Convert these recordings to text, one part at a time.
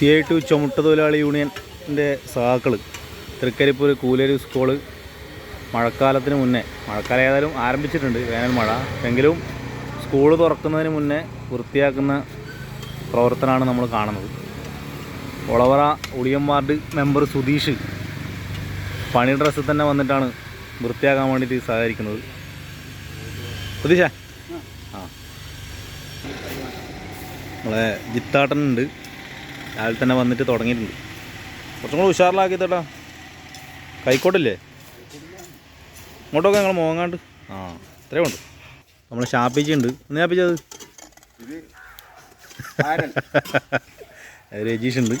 C I to ചുമട്ട തൊഴിലാളി യൂണിയന്റെ സഹാക്കൾ തൃക്കരിപ്പൂർ കൂലേരി സ്കൂൾ മഴക്കാലത്തിന് മുന്നേ മഴക്കാലം ഏതായാലും ആരംഭിച്ചിട്ടുണ്ട് വേനൽ മഴ എങ്കിലും സ്കൂൾ തുറക്കുന്നതിന് മുന്നേ വൃത്തിയാക്കുന്ന പ്രവർത്തനമാണ് നമ്മൾ കാണുന്നത്. ഒളവറ ഉളിയം വാർഡ് മെമ്പർ സുധീഷ് പണി ഡ്രസ്സിൽ തന്നെ വന്നിട്ടാണ് വൃത്തിയാക്കാൻ വേണ്ടിയിട്ട് സഹകരിക്കുന്നത്. സുധീഷ? ആ. നമ്മളെ ജിത്താട്ടനുണ്ട് രാവിലെ തന്നെ വന്നിട്ട് തുടങ്ങിയിട്ടുണ്ട്. കുറച്ചും കൂടെ ഉഷാറിലാക്കി തേട്ടാ കൈക്കോട്ടില്ലേ? ഇങ്ങോട്ടൊക്കെ ഞങ്ങൾ മോങ്ങാണ്ട്. ആ ഇത്രയും ഉണ്ട്. നമ്മൾ ഷാപ്പിച്ചുണ്ട് ഒന്ന് ഷാപ്പിച്ചത് രജീഷ് ഉണ്ട്.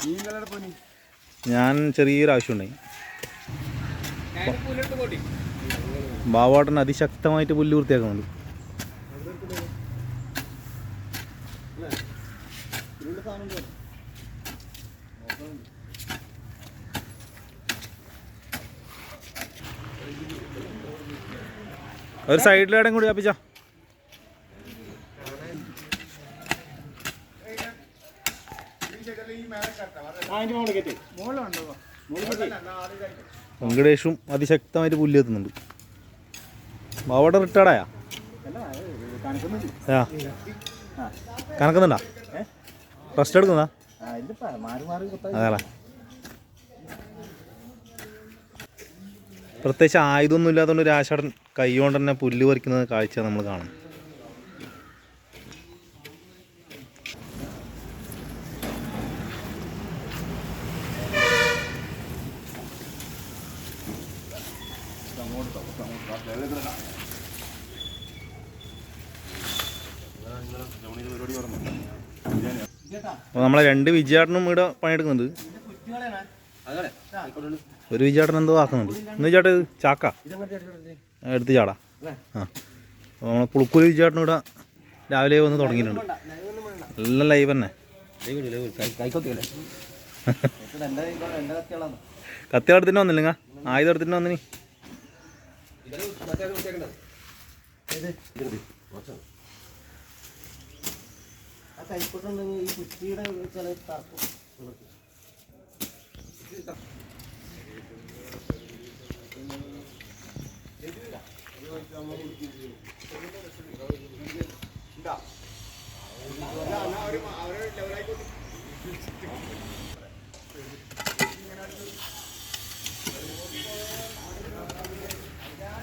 ഞാൻ ചെറിയൊരു ആവശ്യമുണ്ടായി ബാവാട്ടൻ അതിശക്തമായിട്ട് പുല്ല് വൃത്തിയാക്കുന്നുണ്ട്. ഒരു സൈഡിലേടെയും കൂടി കാപ്പിച്ച വെങ്കടേഷും അതിശക്തമായിട്ട് പുല്ല് എത്തുന്നുണ്ട് അവിടെ റിട്ടയർഡായാ കണക്കുന്നുണ്ടാ റെസ്റ്റ് എടുക്കുന്നതാ? അതെ പ്രത്യേകിച്ച് ആയുധമൊന്നും ഇല്ലാത്തതുകൊണ്ട് ആശാടൻ കൈ കൊണ്ട് തന്നെ പുല്ല് പറിക്കുന്നത് കാഴ്ച നമ്മൾ കാണും അപ്പോൾ നമ്മളെ രണ്ട് വിജയാട്ടനും ഇവിടെ പണിയെടുക്കുന്നുണ്ട്. ഒരു വിചാട്ടൻ എന്തോ ആക്കുന്നുണ്ട്. ഇന്ന് വിചാട്ട് ചാക്ക. എടുത്ത് ചാടാ. ആ. അപ്പോൾ നമ്മളെ പുളുക്കൂരി വിചാട്ടൻ ഇവിടെ രാവിലെ വന്ന് തുടങ്ങിയിട്ടുണ്ട്. എല്ലാം ലൈവ് തന്നെ. കത്തി എടുത്തിട്ട് വന്നില്ല ആയുധം എടുത്തിട്ട് വന്നിനി. കൈക്കോട്ടുണ്ടെങ്കിൽ ഈ കുറ്റിയുടെ ചില തറക്കും എടുക്കാം